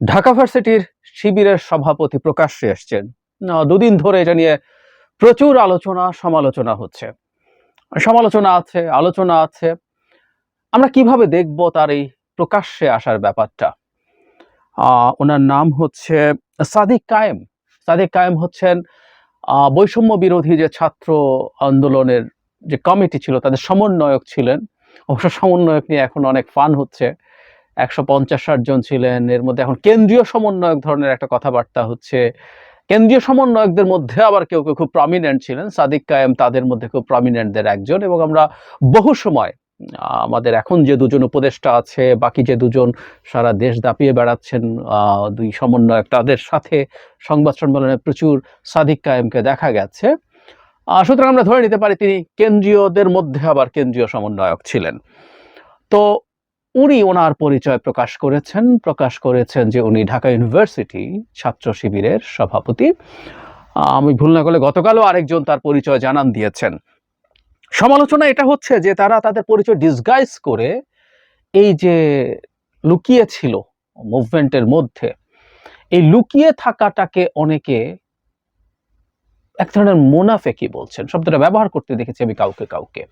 ঢাকা ভার্সিটির শিবিরের সভাপতি প্রকাশ্যে এসছেন। দুদিন ধরে এটা নিয়ে প্রচুর আলোচনা, সমালোচনা হচ্ছে। সমালোচনা আছে, আলোচনা আছে। আমরা কীভাবে দেখব তার এই প্রকাশ্যে আসার ব্যাপারটা? ওনার নাম হচ্ছে সাদিক কায়েম। সাদিক কায়েম হচ্ছেন বৈষম্য বিরোধী যে ছাত্র আন্দোলনের যে কমিটি ছিল, তাদের সমন্বয়ক ছিলেন। অবশ্য সমন্বয়ক নিয়ে এখন অনেক ফান হচ্ছে। একশো পঞ্চাশ ষাট জন ছিলেন। এর মধ্যে এখন কেন্দ্রীয় সমন্বয়ক ধরনের একটা কথাবার্তা হচ্ছে। কেন্দ্রীয় সমন্বয়কদের মধ্যে আবার কেউ কেউ খুব প্রমিনেন্ট ছিলেন। সাদিক কায়েম তাদের মধ্যে খুব প্রমিনেন্টদের একজন এবং আমরা বহু সময় আমাদের এখন যে দুজন উপদেষ্টা আছে, বাকি যে দুজন সারা দেশ দাপিয়ে বেড়াচ্ছেন দুই সমন্বয়ক তাদের সাথে সংবাদ সম্মেলনে প্রচুর সাদিক কায়েমকে দেখা গেছে। সুতরাং আমরা ধরে নিতে পারি তিনি কেন্দ্রীয়দের মধ্যে আবার কেন্দ্রীয় সমন্বয়ক ছিলেন। তো উনি ওনার পরিচয় প্রকাশ করেছেন প্রকাশ করেছেন যে উনি ঢাকা ইউনিভার্সিটি ছাত্র শিবিরের সভাপতি। আমি ভুল না করলে গতকালও আরেকজন তার পরিচয় জানান দিয়েছেন। সমালোচনা এটা হচ্ছে যে তারা তাদের পরিচয় ডিসগাইজ করে এই যে লুকিয়ে ছিল মুভমেন্টের মধ্যে, এই লুকিয়ে থাকাটাকে অনেকে এক ধরনের মোনাফেকি বলছেন? শব্দটা ব্যবহার করতে দেখেছি আমি কাউকে কাউকে।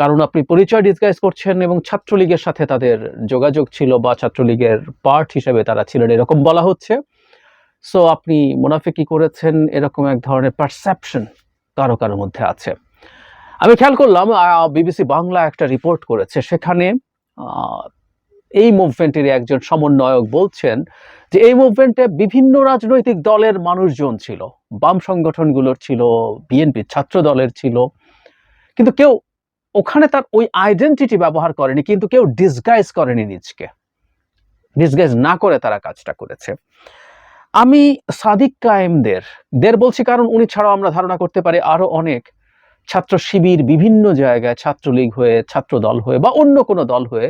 কারণ আপনি পরিচয় ডিসগাইজ করছেন এবং ছাত্রলীগের সাথে তাদের যোগাযোগ ছিল বা ছাত্রলীগের পার্ট হিসেবে তারা ছিলেন, এরকম বলা হচ্ছে। সো আপনি মুনাফিকি করেছেন, এরকম এক ধরনের পারসেপশন কারও কারোর মধ্যে আছে। আমি খেয়াল করলাম বিবিসি বাংলা একটা রিপোর্ট করেছে, সেখানে এই মুভমেন্টের একজন সমন্বয়ক বলছেন যে, এই মুভমেন্টে বিভিন্ন রাজনৈতিক দলের মানুষজন ছিল। বাম সংগঠনগুলোর ছিল বিএনপি ছাত্র দলের ছিল। কিন্তু কেউ ওখানে তার ওই আইডেন্টিটি ব্যবহার করেনি, কিন্তু কেউ ডিসগাইজ করেনি নিজকে। ডিসগাইজ না করে তারা কাজটা করেছে। আমি সাদিক কায়েমদের, দের বলছি কারণ উনি ছাড়াও আমরা ধারণা করতে পারি আরও অনেক ছাত্র শিবির, বিভিন্ন জায়গায় ছাত্রলীগ হয়ে ছাত্র দল হয়ে বা অন্য কোনো দল হয়ে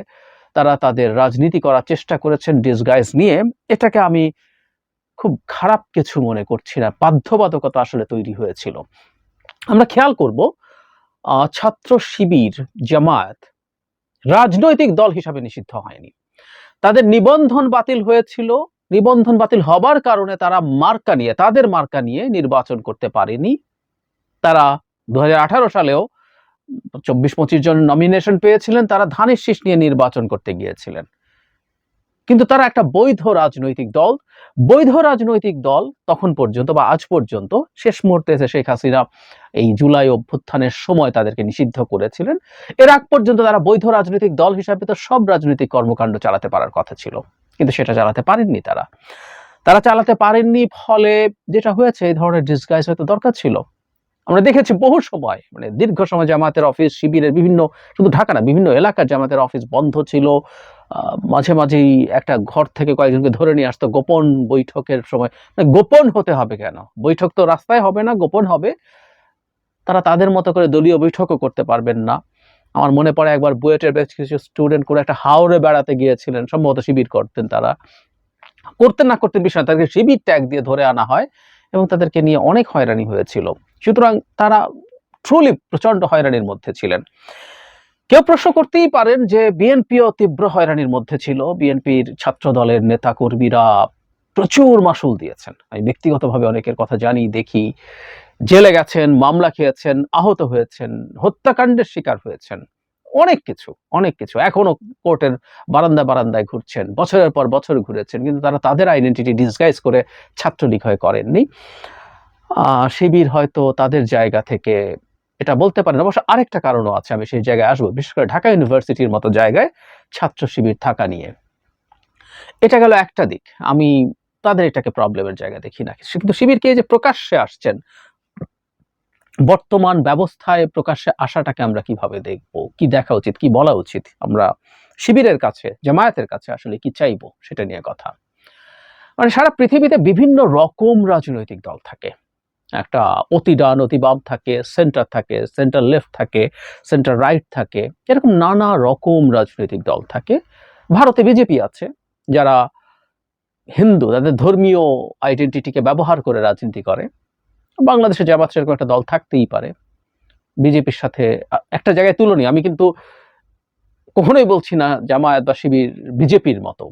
তারা তাদের রাজনীতি করার চেষ্টা করেছেন ডিসগাইজ নিয়ে। এটাকে আমি খুব খারাপ কিছু মনে করছি না, বাধ্যবাধকতা আসলে তৈরি হয়েছিল। আমরা খেয়াল করব ছাত্র শিবির, জামায়াত রাজনৈতিক দল হিসাবে নিষিদ্ধ হয়নি। তাদের নিবন্ধন বাতিল হয়েছিল। নিবন্ধন বাতিল হবার কারণে তারা মার্কা নিয়ে, তাদের মার্কা নিয়ে নির্বাচন করতে পারেনি। তারা দু হাজার আঠারো সালেও চব্বিশ পঁচিশ জন নমিনেশন পেয়েছিলেন। তারা ধানের শীষ নিয়ে নির্বাচন করতে গিয়েছিলেন। কিন্তু তারা একটা বৈধ রাজনৈতিক দল। বৈধ রাজনৈতিক দল তখন পর্যন্ত বা আজ পর্যন্ত শেষ মুহূর্তে এসে শেখ হাসিনা এই জুলাই অভ্যুত্থানের সময় তাদেরকে নিষিদ্ধ করেছিলেন। এর আগ পর্যন্ত তারা বৈধ রাজনৈতিক দল হিসাবে তো সব রাজনৈতিক কর্মকাণ্ড চালাতে পারার কথা ছিল। কিন্তু সেটা চালাতে পারেননি তারা। তারা চালাতে পারেননি ফলে যেটা হয়েছে, এই ধরনের ডিসগাইজ হয়তো দরকার ছিল। আমরা দেখেছি বহু সময় মানে দীর্ঘ সময় জামাতের অফিস শিবিরের বিভিন্ন, শুধু ঢাকা না, বিভিন্ন এলাকার জামাতের অফিস বন্ধ ছিল। মাঝে মাঝেই একটা ঘর থেকে কয়েকজনকে ধরে নিয়ে আসতো গোপন বৈঠকের সময়। মানে গোপন হতে হবে কেন? বৈঠক তো রাস্তায় হবে না, গোপন হবে। তারা তাদের মতো করে দলীয় বৈঠকও করতে পারবেন না। আমার মনে পড়ে একবার বুয়েটের বেশ কিছু স্টুডেন্ট করে একটা হাওড়ে বেড়াতে গিয়েছিলেন, সম্ভবত শিবির করতেন তারা। করতেন না করতেন বিষয় তাদেরকে শিবির ট্যাগ দিয়ে ধরে আনা হয় এবং তাদেরকে নিয়ে অনেক হয়রানি হয়েছিল। সুতরাং তারা ট্রুলি প্রচণ্ড হয়রানির মধ্যে ছিলেন। কেউ প্রশ্ন করতেই পারেন যে বিএনপিও তীব্র হয়রানির মধ্যে ছিল। বিএনপির ছাত্র দলের নেতা কর্মীরা প্রচুর মাসুল দিয়েছেন। আমি ব্যক্তিগতভাবে অনেকের কথা জানি, দেখি। জেলে গেছেন, মামলা খেয়েছেন, আহত হয়েছেন, হত্যাকাণ্ডের শিকার হয়েছেন। অনেক কিছু অনেক কিছু। এখনও কোর্টের বারান্দা বারান্দায় ঘুরছেন, বছরের পর বছর ঘুরেছেন, কিন্তু তারা তাদের আইডেন্টিটি ডিসগাইজ করে ছাত্রলীগ হয়ে করেননি। শিবির হয়তো তাদের জায়গা থেকে এটা বলতে পারেন। অবশ্য আরেকটা কারণও আছে, আমি সেই জায়গায় আসব। বিশেষ করে ঢাকা ইউনিভার্সিটির মতো জায়গায় ছাত্র শিবির থাকা নিয়ে। এটা গেল একটা দিক। আমি তাদের এটাকে প্রবলেমের জায়গা দেখি না। কিন্তু শিবিরকে যে প্রকাশ্যে আসছেন, বর্তমান ব্যবস্থায় প্রকাশ্যে আসাটাকে আমরা কীভাবে দেখব? কি দেখা উচিত, কি বলা উচিত? আমরা শিবিরের কাছে, জামায়াতের কাছে আসলে কি চাইব? সেটা নিয়ে কথা। মানে সারা পৃথিবীতে বিভিন্ন রকম রাজনৈতিক দল থাকে। একটা অতি ডান, অতি বাম থাকে সেন্টার থাকে সেন্টার লেফট থাকে সেন্টার রাইট থাকে, এরকম নানা রকম রাজনৈতিক দল থাকে। ভারতে বিজেপি আছে, যারা হিন্দু, তাদের ধর্মীয় আইডেন্টিটিকে ব্যবহার করে রাজনীতি করে। বাংলাদেশে জামাত সেরকম একটা দল থাকতেই পারে। বিজেপির সাথে একটা জায়গায় তুলনি, আমি কিন্তু কখনোই বলছি না জামায়াত বা শিবির বিজেপির মতো।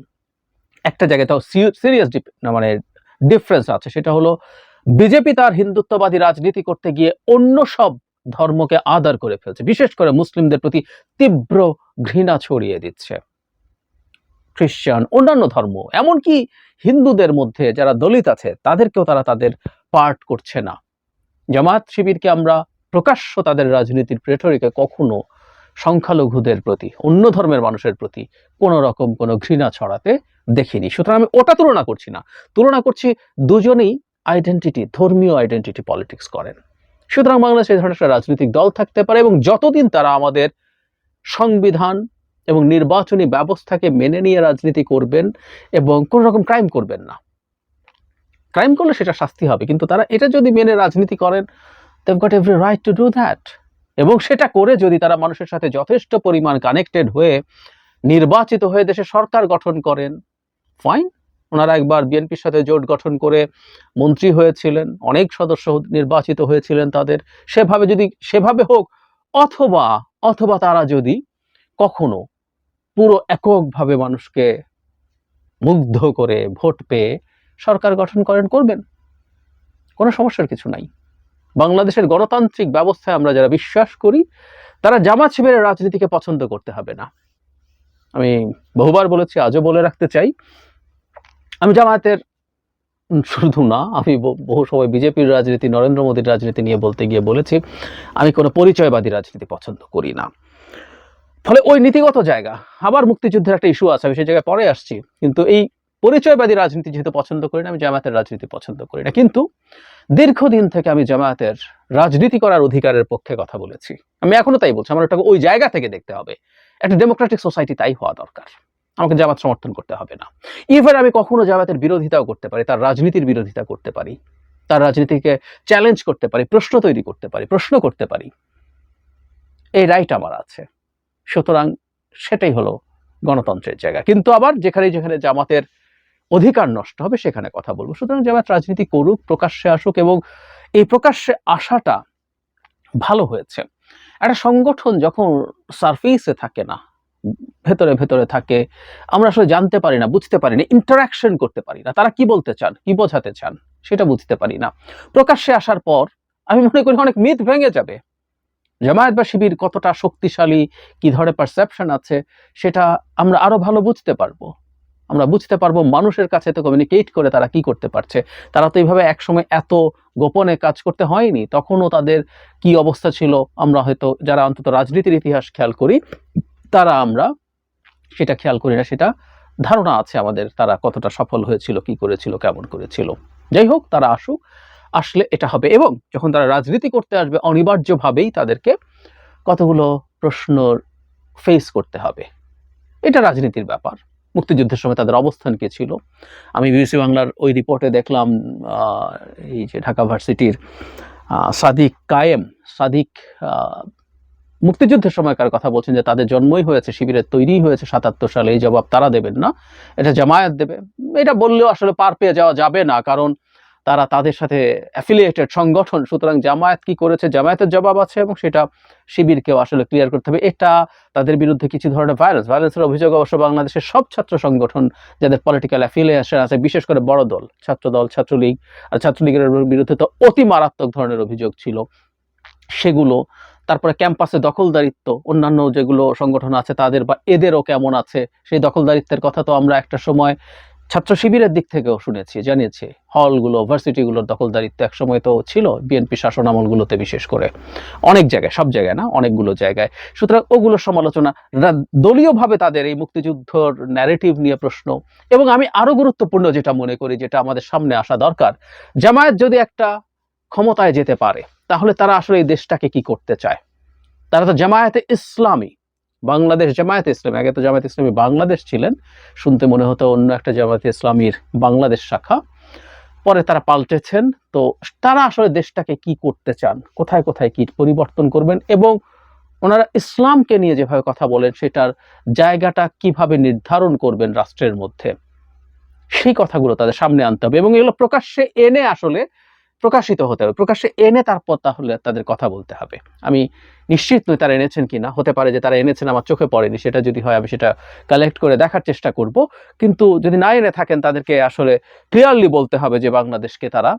একটা জায়গায় তাও সিরিয়াস মানে ডিফারেন্স আছে, সেটা হলো বিজেপি তার হিন্দুত্ববাদী রাজনীতি করতে গিয়ে অন্য সব ধর্মকে আদার করে ফেলছে। বিশেষ করে মুসলিমদের প্রতি তীব্র ঘৃণা ছড়িয়ে দিচ্ছে। খ্রিস্টান অন্যান্য ধর্ম, এমনকি হিন্দুদের মধ্যে যারা দলিত আছে, তাদেরকেও তারা তাদের পার্ট করছে না। জামাত শিবিরকে আমরা প্রকাশ্য তাদের রাজনীতির প্রেটরিকে কখনো সংখ্যালঘুদের প্রতি, অন্য ধর্মের মানুষের প্রতি কোনো রকম কোনো ঘৃণা ছড়াতে দেখিনি। সুতরাং আমি ওটা তুলনা করছি না। তুলনা করছি দুজনেই আইডেন্টিটি ধর্মীয় আইডেন্টিটি পলিটিক্স করেন। সুতরাং বাংলাদেশে এই ধরনের একটা রাজনৈতিক দল থাকতে পারে এবং যতদিন তারা আমাদের সংবিধান এবং নির্বাচনী ব্যবস্থাকে মেনে নিয়ে রাজনীতি করবেন এবং কোনো রকম ক্রাইম করবেন না। ক্রাইম করলে সেটা শাস্তি হবে, কিন্তু তারা এটা যদি মেনে রাজনীতি করেন they've got every right to do that এবং সেটা করে যদি তারা মানুষের সাথে যথেষ্ট পরিমাণ কানেক্টেড হয়ে নির্বাচিত হয়ে দেশে সরকার গঠন করেন ফাইন ওনারা একবার বিএনপির সাথে জোট গঠন করে মন্ত্রী হয়েছিলেন, অনেক সদস্য নির্বাচিত হয়েছিলেন তাদের। সেভাবে যদি, সেভাবে হোক, অথবা অথবা তারা যদি কখনো পুরো এককভাবে মানুষকে মুগ্ধ করে ভোট পেয়ে সরকার গঠন করেন, করবেন। কোনো সমস্যার কিছু নাই। বাংলাদেশের গণতান্ত্রিক ব্যবস্থায় আমরা যারা বিশ্বাস করি, তারা জামাত শিবিরের রাজনীতিকে পছন্দ করতে হবে না। আমি বহুবার বলেছি, আজও বলে রাখতে চাই আমি জামায়াতের শুধু না, আমি বহু সময় বিজেপির রাজনীতি, নরেন্দ্র মোদীর রাজনীতি নিয়ে বলতে গিয়ে বলেছি, আমি কোনো পরিচয়বাদী রাজনীতি পছন্দ করি না। ফলে ওই নীতিগত জায়গা, আবার মুক্তিযুদ্ধের একটা ইস্যু আছে, আমি সেই জায়গায় পরে আসছি। কিন্তু এই পরিচয়বাদী রাজনীতি যেহেতু পছন্দ করি না, আমি জামায়াতের রাজনীতি পছন্দ করি না। কিন্তু দীর্ঘদিন থেকে আমি জামায়াতের রাজনীতি করার অধিকারের পক্ষে কথা বলেছি। আমি এখনও তাই বলছি, আমার ওটাকে ওই জায়গা থেকে দেখতে হবে। একটা ডেমোক্রেটিক সোসাইটি তাই হওয়া দরকার। আমাকে জামাত সমর্থন করতে হবে না। ইভেন আমি কখনো জামাতের বিরোধিতাও করতে পারি, তার রাজনীতির বিরোধিতা করতে পারি, তার রাজনীতিকে চ্যালেঞ্জ করতে পারি, প্রশ্ন তৈরি করতে পারি, প্রশ্ন করতে পারি। এই রাইট আমার আছে। সুতরাং সেটাই হলো গণতন্ত্রের জায়গা। কিন্তু আবার যেখানে যেখানে জামাতের অধিকার নষ্ট হবে সেখানে কথা বলব। সুতরাং জামাত রাজনীতি করুক, প্রকাশ্যে আসুক এবং এই প্রকাশ্যে আসাটা ভালো হয়েছে। একটা সংগঠন যখন সারফেসে থাকে না ভেতরে ভেতরে থাকে। আমরা আসলে জানতে পারি না, বুঝতে পারি না ইন্টারাকশন করতে পারি না। তারা কি বলতে চান, কি বোঝাতে চান, সেটা বুঝতে পারি না। প্রকাশ্যে আসার পর আমি মনে করি অনেক মিথ ভেঙে যাবে। জামায়াত বা শিবির কতটা শক্তিশালী, কি ধরনের পারসেপশন আছে, সেটা আমরা আরও ভালো বুঝতে পারব। আমরা বুঝতে পারব মানুষের কাছে তো কমিউনিকেট করে তারা কি করতে পারছে। তারা তো এইভাবে একসময় এত গোপনে কাজ করতে হয়নি, তখনও তাদের কি অবস্থা ছিল, আমরা হয়তো যারা অন্তত রাজনীতির ইতিহাস খেয়াল করি তারা আমরা সেটা খেয়াল করি না, সেটা ধারণা আছে আমাদের তারা কতটা সফল হয়েছিল, কি করেছিল, কেমন করেছিল। যাই হোক, তারা আসুক, আসলে এটা হবে। এবং যখন তারা রাজনীতি করতে আসবে, অনিবার্যভাবেই তাদেরকে কতগুলো প্রশ্ন ফেস করতে হবে। এটা রাজনীতির ব্যাপার। মুক্তিযুদ্ধের সময় তাদের অবস্থান কি ছিল? আমি বিবিসি বাংলার ওই রিপোর্টে দেখলাম এই যে ঢাকা ভার্সিটির সাদিক কায়েম, সাদিক মুক্তিযুদ্ধের সময়কার কথা বলছেন যে তাদের জন্মই হয়েছে শিবিরের তৈরি হয়েছে সাতাত্তর সালে, এই জবাব তারা দেবেন না। এটা জামায়াত দেবে। এটা বললেও আসলে পার পেয়ে যাওয়া যাবে না, কারণ তারা তাদের সাথে অ্যাফিলিয়েটেড সংগঠন। সুতরাং জামায়াত কি করেছে, জামায়াতের জবাব আছে এবং সেটা শিবিরকেও আসলে ক্লিয়ার করতে হবে। এটা তাদের বিরুদ্ধে কিছু ধরনের ভায়োলেন্স ভায়োলেন্সের অভিযোগ অবশ্য বাংলাদেশের সব ছাত্র সংগঠন যাদের পলিটিক্যাল অ্যাফিলিয়েশন আছে, বিশেষ করে বড় দল ছাত্রদল ছাত্রলীগ, আর ছাত্রলীগের বিরুদ্ধে তো অতি মারাত্মক ধরনের অভিযোগ ছিল। সেগুলো তারপরে ক্যাম্পাসে দখলদারিত্ব, অন্যান্য যেগুলো সংগঠন আছে তাদের বা এদেরও কেমন আছে, সেই দখলদারিত্বের কথা তো আমরা একটা সময় ছাত্র শিবিরের দিক থেকেও শুনেছি, জানিয়েছি। হলগুলো, ভার্সিটিগুলোর দখলদারিত্ব একসময় তো ছিল, বিএনপি শাসন আমলগুলোতে বিশেষ করে। অনেক জায়গায়, সব জায়গায় না, অনেকগুলো জায়গায়। সুতরাং ওগুলোর সমালোচনা দলীয়ভাবে তাদের এই মুক্তিযুদ্ধর ন্যারেটিভ নিয়ে প্রশ্ন। এবং আমি আরও গুরুত্বপূর্ণ যেটা মনে করি, যেটা আমাদের সামনে আসা দরকার, জামায়াত যদি একটা ক্ষমতায় যেতে পারে, তাহলে তারা আসলে এই দেশটাকে কি করতে চায়? তারা তো জামায়াতে ইসলামী, বাংলাদেশ জামায়াতে ইসলামী। আগে তো জামায়াতে ইসলামী বাংলাদেশ ছিলেন, শুনতে মনে হতো অন্য একটা জামায়াতে ইসলামীর বাংলাদেশ শাখা। পরে তারা পাল্টেছেন, তো তারা আসলে দেশটাকে কি করতে চান? কোথায় কোথায় কি পরিবর্তন করবেন? এবং ওনারা ইসলামকে নিয়ে যেভাবে কথা বলেন, সেটার জায়গাটা কীভাবে নির্ধারণ করবেন রাষ্ট্রের মধ্যে? সেই কথাগুলো তাদের সামনে আনতে হবে। এবং এগুলো প্রকাশ্যে এনে আসলে প্রকাশিত হতে হবে। প্রকাশ্যে এনে তারপর তাহলে তাদের কথা বলতে হবে। আমি নিশ্চিত নই তারা এনেছেন কি না হতে পারে যে তারা এনেছেন, আমার চোখে পড়েনি। সেটা যদি হয়, আমি সেটা কালেক্ট করে দেখার চেষ্টা করব। কিন্তু যদি না এনে থাকেন, তাদেরকে আসলে ক্লিয়ারলি বলতে হবে যে বাংলাদেশকে তারা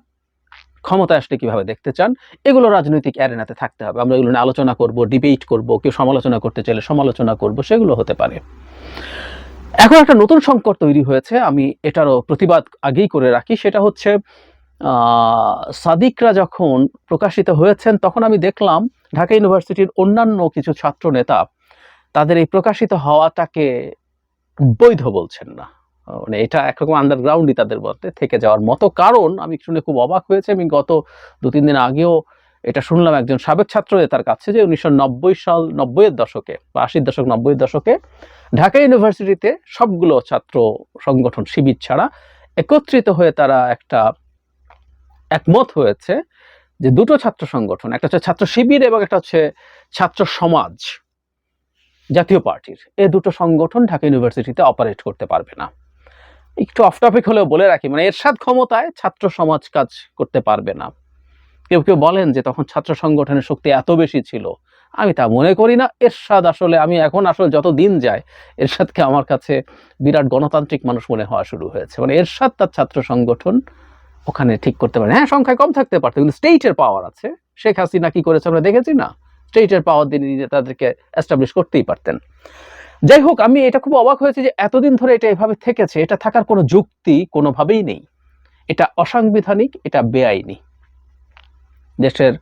ক্ষমতায় আসলে কীভাবে দেখতে চান। এগুলো রাজনৈতিক অ্যারেনাতে থাকতে হবে। আমরা এগুলো নিয়ে আলোচনা করব ডিবেট করব, কেউ সমালোচনা করতে চাইলে সমালোচনা করব, সেগুলো হতে পারে। এখন একটা নতুন সংকট তৈরি হয়েছে। আমি এটারও প্রতিবাদ আগেই করে রাখি। সেটা হচ্ছে সাদিকরা যখন প্রকাশিত হয়েছেন, তখন আমি দেখলাম ঢাকা ইউনিভার্সিটির অন্যান্য কিছু ছাত্র নেতা তাদের এই প্রকাশিত হওয়াটাকে বৈধ বলছেন না। মানে এটা একরকম আন্ডারগ্রাউন্ডই তাদের মধ্যে থেকে যাওয়ার মতো কারণ। আমি শুনে খুব অবাক হয়েছে। আমি গত দু তিন দিন আগেও এটা শুনলাম একজন সাবেক ছাত্র নেতার কাছে যে উনিশশো নব্বই সাল, নব্বইয়ের দশকে বা আশির দশক, নব্বইয়ের দশকে ঢাকা ইউনিভার্সিটিতে সবগুলো ছাত্র সংগঠন, শিবির ছাড়া একত্রিত হয়ে তারা একটা একমত হয়েছে যে দুটো ছাত্র সংগঠন, একটা হচ্ছে ছাত্র শিবির এবং একটা হচ্ছে ছাত্র সমাজ জাতীয় পার্টির, এ দুটো সংগঠন ঢাকা ইউনিভার্সিটিতে অপারেট করতে পারবে না। একটু অফ টপিক হলেও বলে রাখি মানে এরশাদ ক্ষমতায় ছাত্র সমাজ কাজ করতে পারবে না। কেউ কেউ বলেন যে তখন ছাত্র সংগঠনের শক্তি এত বেশি ছিল, আমি তা মনে করি না। এরশাদ আসলে, আমি এখন আসলে যত দিন যায়, এরশাদকে আমার কাছে বিরাট গণতান্ত্রিক মানুষ মনে হওয়া শুরু হয়েছে। মানে এরশাদ তার ছাত্র সংগঠন ওখানে ঠিক করতে পারে। হ্যাঁ সংখ্যায় কম থাকতে পারতো, কিন্তু স্টেটের পাওয়ার আছে। শেখ হাসিনা কি করেছে আমরা দেখেছি না। স্টেটের পাওয়ার দিয়ে নিজে তাদেরকে এস্টাবলিশ করতেই পারতেন। যাই হোক, আমি এটা খুব অবাক হয়েছে যে এতদিন ধরে এটা এভাবে থেকেছে, এটা থাকার কোনো যুক্তি কোনোভাবেই নেই। এটা অসাংবিধানিক, এটা বেআইনি। দেশের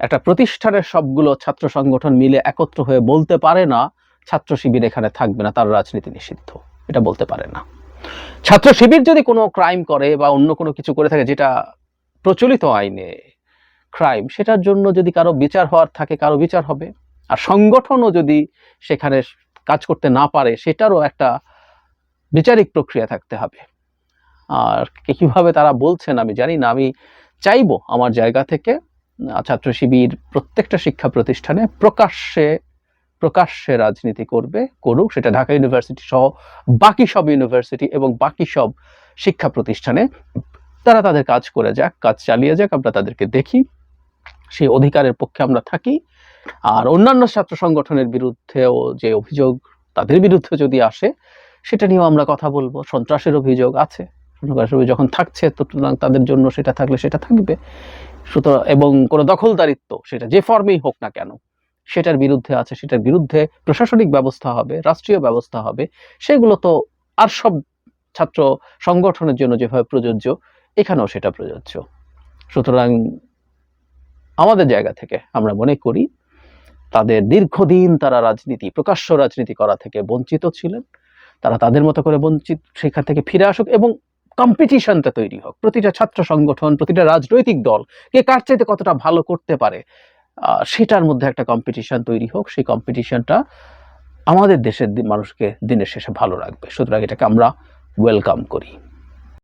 একটা প্রতিষ্ঠানের সবগুলো ছাত্র সংগঠন মিলে একত্র হয়ে বলতে পারে না, ছাত্র শিবির এখানে থাকবে না, তার রাজনীতি নিষিদ্ধ। এটা বলতে পারে না। ছাত্র শিবির যদি কোনো ক্রাইম করে বা অন্য কোনো কিছু করে থাকে যেটা প্রচলিত আইনে ক্রাইম সেটার জন্য যদি কারও বিচার হওয়ার থাকে, কারও বিচার হবে। আর সংগঠনও যদি সেখানে কাজ করতে না পারে, সেটারও একটা বিচারিক প্রক্রিয়া থাকতে হবে। আর কীভাবে তারা বলছেন আমি জানি না। আমি চাইব আমার জায়গা থেকে ছাত্র শিবির প্রত্যেকটা শিক্ষা প্রতিষ্ঠানে প্রকাশ্যে প্রকাশ্যে রাজনীতি করবে, করুক, সেটা ঢাকা ইউনিভার্সিটি সহ বাকি সব ইউনিভার্সিটি এবং বাকি সব শিক্ষা প্রতিষ্ঠানে। তারা তাদের কাজ করে যাক, কাজ চালিয়ে যাক, আমরা তাদেরকে দেখি। সেই অধিকারের পক্ষে আমরা থাকি। আর অন্যান্য ছাত্র সংগঠনের বিরুদ্ধেও যে অভিযোগ তাদের বিরুদ্ধে যদি আসে, সেটা নিয়েও আমরা কথা বলব। সন্ত্রাসের অভিযোগ আছে। যখন থাকছে, তো তাদের জন্য সেটা থাকলে সেটা থাকবে। সুতরাং এবং কোনো দখলদারিত্ব, সেটা যে ফর্মেই হোক না কেন সেটার বিরুদ্ধে আছে, সেটার বিরুদ্ধে প্রশাসনিক ব্যবস্থা হবে, রাষ্ট্রীয় ব্যবস্থা হবে, সেগুলো তো আর সব ছাত্র সংগঠনের জন্য যেভাবে প্রযোজ্য, এখানেও সেটা প্রযোজ্য। সুতরাং আমাদের জায়গা থেকে আমরা মনে করি, তাদের দীর্ঘদিন তারা রাজনীতি, প্রকাশ্য রাজনীতি করা থেকে বঞ্চিত ছিলেন, তারা তাদের মতো করে বঞ্চিত সেখান থেকে ফিরে আসুক এবং কম্পিটিশনটা তৈরি হোক। প্রতিটা ছাত্র সংগঠন, প্রতিটা রাজনৈতিক দল, কে কার চাইতে কতটা ভালো করতে পারে সেটার মধ্যে একটা কম্পিটিশন তৈরি হোক, সেই কম্পিটিশনটা আমাদের দেশের মানুষকে দিনের শেষে ভালো রাখবে। সুতরাং এটাকে আমরা ওয়েলকাম করি।